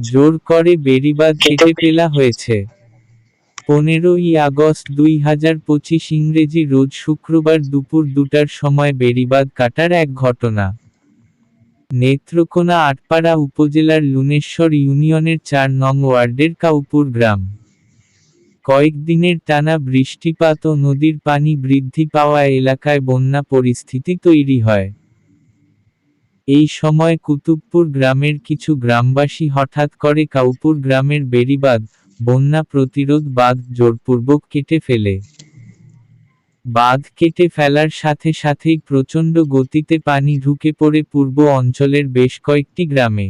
জোর করে বেড়িবাঁধ কেটে ফেলা হয়েছে। পনেরোই আগস্ট দুই হাজার পঁচিশ ইংরেজি রোজ শুক্রবার দুপুর দুটার সময় বেড়িবাঁধ কাটার এক ঘটনা। নেত্রকোনা আটপাড়া উপজেলার লুনেশ্বর ইউনিয়নের চার নং ওয়ার্ডের কাউপুর গ্রাম। কয়েকদিনের টানা বৃষ্টিপাত ও নদীর পানি বৃদ্ধি পাওয়া এলাকায় বন্যা পরিস্থিতি তৈরি হয়। এই সময় কুতুবপুর গ্রামের কিছু গ্রামবাসী হঠাৎ করে কাউপুর গ্রামের বেড়িবাঁধ, বন্যা প্রতিরোধ বাঁধ জোরপূর্বক কেটে ফেলে। বাঁধ কেটে ফেলার সাথে সাথেই প্রচণ্ড গতিতে পানি ঢুকে পড়ে পূর্ব অঞ্চলের বেশ কয়েকটি গ্রামে।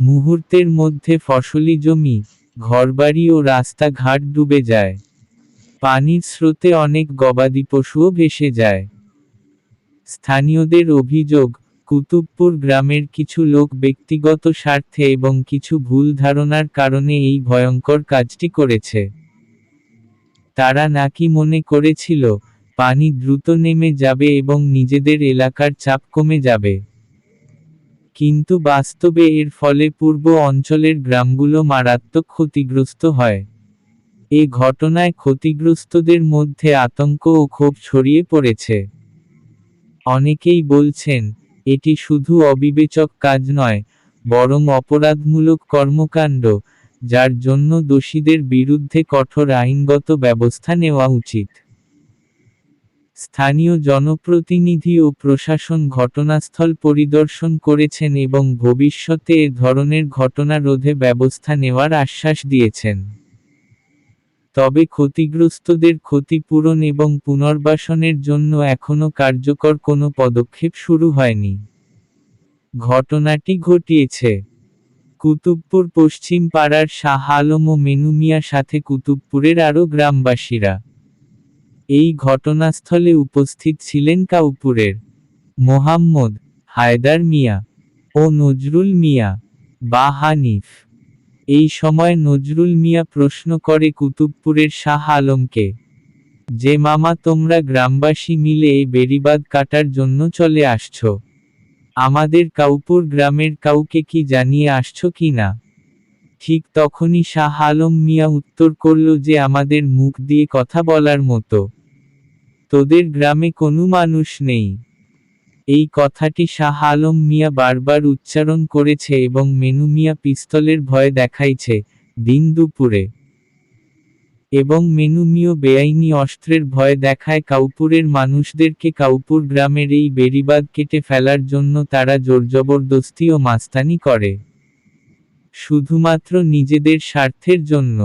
মুহূর্তের মধ্যে ফসলি জমি, ঘরবাড়ি ও রাস্তাঘাট ডুবে যায়। পানির স্রোতে অনেক গবাদি পশুও ভেসে যায়। স্থানীয়দের অভিযোগ কুতুবপুর গ্রামের কিছু লোক ব্যক্তিগত স্বার্থে এবং কিছু ভুল ধারণার কারণে এই ভয়ঙ্কর কাজটি করেছে। তারা নাকি মনে করেছিল, পানি দ্রুত নেমে যাবে এবং নিজেদের এলাকার চাপ কমে যাবে। কিন্তু বাস্তবে এর ফলে পূর্ব অঞ্চলের গ্রামগুলো মারাত্মক ক্ষতিগ্রস্ত হয়। এ ঘটনায় ক্ষতিগ্রস্তদের মধ্যে আতঙ্ক ও ক্ষোভ ছড়িয়ে পড়েছে। অনেকেই বলছেন এটি শুধু অবিবেচক কাজ নয়, বরং অপরাধমূলক কর্মকাণ্ড, যার জন্য দোষীদের বিরুদ্ধে কঠোর আইনগত ব্যবস্থা নেওয়া উচিত। স্থানীয় জনপ্রতিনিধি ও প্রশাসন ঘটনাস্থল পরিদর্শন করেছেন এবং ভবিষ্যতে এ ধরনের ঘটনা রোধে ব্যবস্থা নেওয়ার আশ্বাস দিয়েছেন। তবে ক্ষতিগ্রস্তদের ক্ষতিপূরণ এবং পুনর্বাসনের জন্য এখনও কার্যকর কোনো পদক্ষেপ শুরু হয়নি। ঘটনাটি ঘটিয়েছে কুতুবপুর পশ্চিম পাড়ার শাহ আলম ও মেনুমিয়া সাথে কুতুবপুরের আরও গ্রামবাসীরা। এই ঘটনাস্থলে উপস্থিত ছিলেন কাউপুরের মোহাম্মদ হায়দার মিয়া ও নজরুল মিয়া বা হানিফ। এই সময় নজরুল মিয়া প্রশ্ন করে কুতুবপুরের শাহ আলমকে, যে মামা তোমরা গ্রামবাসী মিলে এই বেড়িবাদ কাটার জন্য চলে আসছো, আমাদের কাউপুর গ্রামের কাউকে কি জানিয়ে আসছ কি না? ঠিক তখনই শাহ আলম মিয়া উত্তর করল যে আমাদের মুখ দিয়ে কথা বলার মতো, তোদের গ্রামে কোনো মানুষ নেই। এই কথাটি শাহ আলম মিয়া বারবার উচ্চারণ করেছে এবং মেনু মিয়া পিস্তলের ভয় দেখাইছে, দিন দুপুরে। এবং মেনুমিও বেআইনি অস্ত্রের ভয় দেখায় কাউপুরের মানুষদেরকে কাউপুর গ্রামের এই বেড়িবাদ কেটে ফেলার জন্য তারা জোরজবরদস্তি ও মাস্তানি করে। শুধুমাত্র নিজেদের স্বার্থের জন্য।